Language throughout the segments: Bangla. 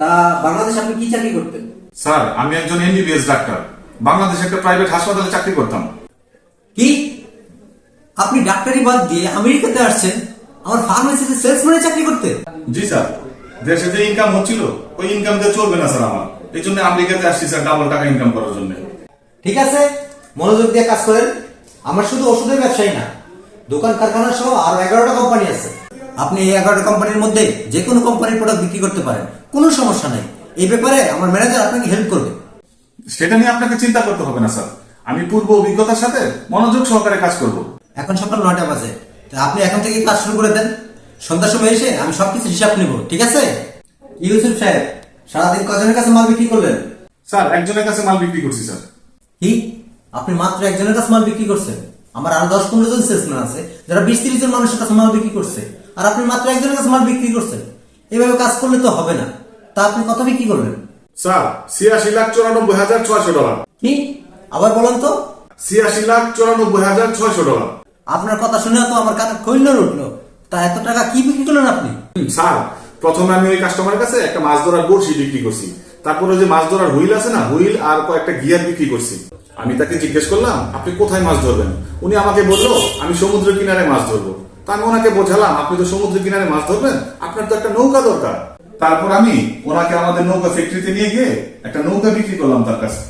তা বাংলাদেশ আপনি কি চাকরি করতেন? স্যার আমি একজন এমবিবিএস ডাক্তার। বাংলাদেশে একটা প্রাইভেট হাসপাতালে চাকরি করতাম। কি? আপনি ডাক্তারি বাদ দিয়ে আমেরিকাতে আসছেন? আমার ফার্মেসিতে সেলসম্যানে চাকরি করতে জি স্যার। দেশে যে ইনকাম হচ্ছিল ওই ইনকাম দিয়ে চলবে না স্যার আমার। এই জন্য আমেরিকাতে আসছি স্যার ডাবল টাকা ইনকাম করার জন্য। ঠিক আছে মনোযোগ দিয়ে কাজ করেন। আমার শুধু ওষুধের ব্যবসায়ী না দোকান কারখানা সহ আরও এগারোটা কোম্পানি আছে। আপনি এই এগারোটা কোম্পানির মধ্যে যে কোনো কোম্পানির প্রোডাক্ট বিক্রি করতে পারেন। কোনো সমস্যা নাই। এই ব্যাপারে আমার ম্যানেজার আপনাকে হেল্প করবে। সেটা নিয়ে আপনাকে চিন্তা করতে হবে না স্যার। আমি পূর্ব অভিজ্ঞতার সাথে মনোযোগ সহকারে কাজ করব। এখন সকাল নয়টা বাজে। তা আপনি এখন থেকে কাজ শুরু করে দেন। সন্ধ্যার সময় এসে আমি সবকিছু হিসাব নিব ঠিক আছে? ইউসুফ সাহেব সারাদিন কজনের কাছে মাল বিক্রি করলেন? স্যার একজনের কাছে মাল বিক্রি করছি স্যার। কি? আপনি মাত্র একজনের কাছে মাল বিক্রি করছেন? আমার আরও দশ পনেরো জন সেলসম্যান আছে যারা বিশ তিরিশ জন মানুষের কাছে মাল বিক্রি করছে। আর আপনি মাত্র একজনের কাছে মাল বিক্রি করছেন। এভাবে কাজ করলে তো হবে না। তা আপনি কত বিক্রি করবেন? স্যার ছিয়াশি লাখ চুরানব্বই হাজার ছয়শো ডলার। কি? আবার বলেন তো। ছিয়াশি লাখ চুরানব্বই হাজার ছয়শো ডলার। আপনার কথা শুনে তো আমার কানে কৈল উঠল। তা এত টাকা কি বিক্রি করলেন আপনি? স্যার প্রথমে আমি ওই কাস্টমারের কাছে একটা মাছ ধরার বড়শি বিক্রি করছি। তারপরে ওই যে মাছ ধরার হুইল আছে না হুইল আর কয়েকটা গিয়ার বিক্রি করছি। আমি তাকে জিজ্ঞেস করলাম আপনি কোথায় মাছ ধরবেন? উনি আমাকে বলল আমি সমুদ্র কিনারে মাছ ধরবো। তা আমি ওনাকে বোঝালাম, আপনি তো সমুদ্র কিনারে মাছ ধরবেন, আপনার তো একটা নৌকা দরকার। তারপর আমি ওনাকে আমাদের নৌকা ফ্যাক্টরিতে নিয়ে গিয়ে একটা নৌকা বিক্রি করলাম তার কাছে।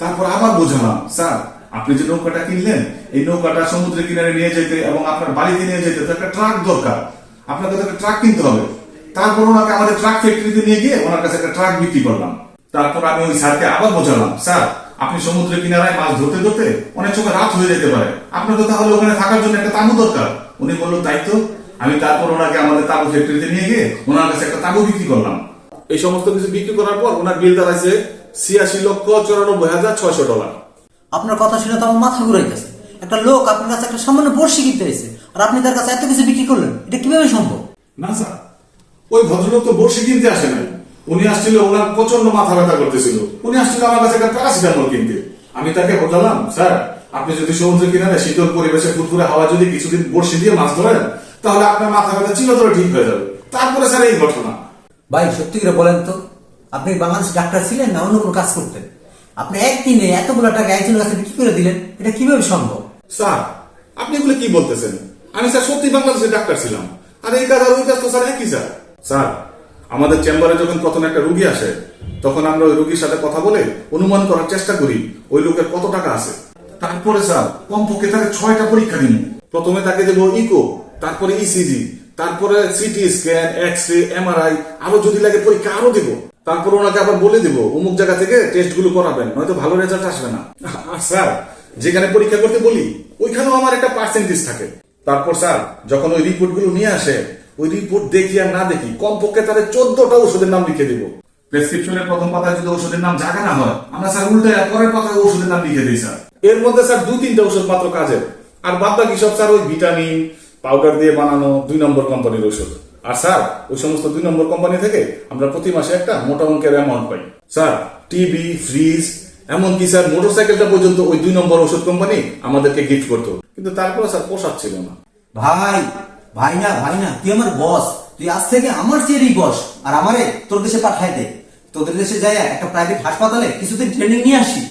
তারপর আবার বোঝালাম, স্যার, আপনি যে নৌকাটা কিনলেন, এই নৌকাটা সমুদ্রের কিনারে নিয়ে যেতে এবং আপনার বাড়িতে নিয়ে যেতে তো একটা ট্রাক দরকার। আপনাকে তো একটা ট্রাক কিনতে হবে। তারপর ওনাকে আমাদের ট্রাক ফ্যাক্টরিতে নিয়ে গিয়ে ওনার কাছে একটা ট্রাক বিক্রি করলাম। তারপর আমি ওই স্যারকে আবার বোঝালাম, স্যার আপনি সমুদ্রের কিনারায় মাছ ধরতে ধরতে অনেক সময় রাত হয়ে যেতে পারে। আপনার তো তাহলে ওখানে থাকার জন্য একটা তাঁবু দরকার। উনি বলল তাই তো। আমি তারপর ওনাকে আমাদের তাঁবু ফ্যাক্টরিতে নিয়ে গিয়ে ওনার কাছে একটা তাঁবু বিক্রি করলাম। এই সমস্ত কিছু বিক্রি করার পর ওনার বিল দাঁড়াইছে ছিয়াশি লক্ষ চুরানব্বই হাজার ছয়শো ডলার। আপনার কথা শুনে তো আমার মাথা ঘুরাইতেছে। একটা লোক আপনার কাছে একটা সামান্য বর্ষি কিনতে এসেছে আর আপনি তার কাছে এত কিছু বিক্রি করলেন এটা কীভাবে সম্ভব? না স্যার ওই ভদ্রলোক তো বসে কিনতে আসে নাই। উনি আসছিল ওনার প্রচণ্ড মাথা ব্যথা করতেছিল। উনি আসছিল আমার কাছে একটা প্যারাসিটামল কিনতে। আমি তাকে বোঝালাম স্যার আপনি যদি সমুদ্র কিনারে শীতল পরিবেশে ফুরফুরে হাওয়া যদি কিছুদিন বর্ষি দিয়ে মাছ ধরেন তাহলে আপনার মাথা ব্যথা চিরতরে ঠিক হয়ে যাবে। তারপরে স্যার এই ঘটনা। ভাই সত্যি করে বলেন তো আপনি বাংলাদেশ ডাক্তার ছিলেন না অন্য কোনো কাজ করতেন? আপনি একদিনে এতগুলো টাকা একজনের কাছে কি করে দিলেন এটা কীভাবে সম্ভব? স্যার আপনি এগুলো কি বলতেছেন? আমি স্যার সত্যি বাংলাদেশের ডাক্তার ছিলাম। আর এই কাজ আর ওই কাজ তো স্যার একই স্যার। স্যার আমাদের চেম্বারে যখন প্রথম একটা রুগী আসে, তখন আমরা ওই রুগীর সাথে কথা বলে অনুমান করার চেষ্টা করি, ওই লোকের কত টাকা আছে। তারপরে স্যার, কমপক্ষে তাকে ছয়টা পরীক্ষা দিন। প্রথমে তাকে দেবো ইকো, তারপরে ইসিজি তারপরে CT scan X ray MRI আরও যদি লাগে পরীক্ষা আরও দেবো। তারপর ওনাকে আবার বলে দেবো, অমুক জায়গা থেকে টেস্টগুলো করাবেন, নয়তো ভালো রেজাল্ট আসবে না। আর স্যার, যেখানে পরীক্ষা করতে বলি, ওইখানেও আমার একটা পার্সেন্টেজ থাকে। তারপর স্যার, যখন ওই রিপোর্টগুলো নিয়ে আসে ওই রিপোর্ট দেখি আর না দেখি কমপক্ষে তাদের চোদ্দটা ওষুধের নাম লিখে দিব। প্রেসক্রিপশনের প্রথম পাতায় যদি ওষুধের নাম জায়গা না হয় আমরা স্যার উল্টে পরের পাতায় ওষুধের নাম লিখে দিই স্যার। এর মধ্যে স্যার দু তিনটা ওষুধ মাত্র কাজের। আর বাদ বাকি সব স্যার ওই ভিটামিন পাউডার দিয়ে বানানো দুই নম্বর কোম্পানির ওষুধ আর স্যার ওই সমস্ত দুই নম্বর কোম্পানি থেকে আমরা প্রতি মাসে একটা মোটা অঙ্কের অ্যামাউন্ট পাই। স্যার টিভি ফ্রিজ এমনকি স্যার মোটরসাইকেলটা পর্যন্ত ওই দুই নম্বর ওষুধ কোম্পানি আমাদেরকে গিফট করতো। কিন্তু তারপরে স্যার পোষাচ্ছিল না। ভাই ভাই না ভাই না, তুই আমার বস তুই আজ থেকে আমার চেয়েরই বস আর আমারে তোর দেশে পাঠায় দে। তোদের দেশে যাই একটা প্রাইভেট হাসপাতালে কিছুদিন ট্রেনিং নিয়ে আসি।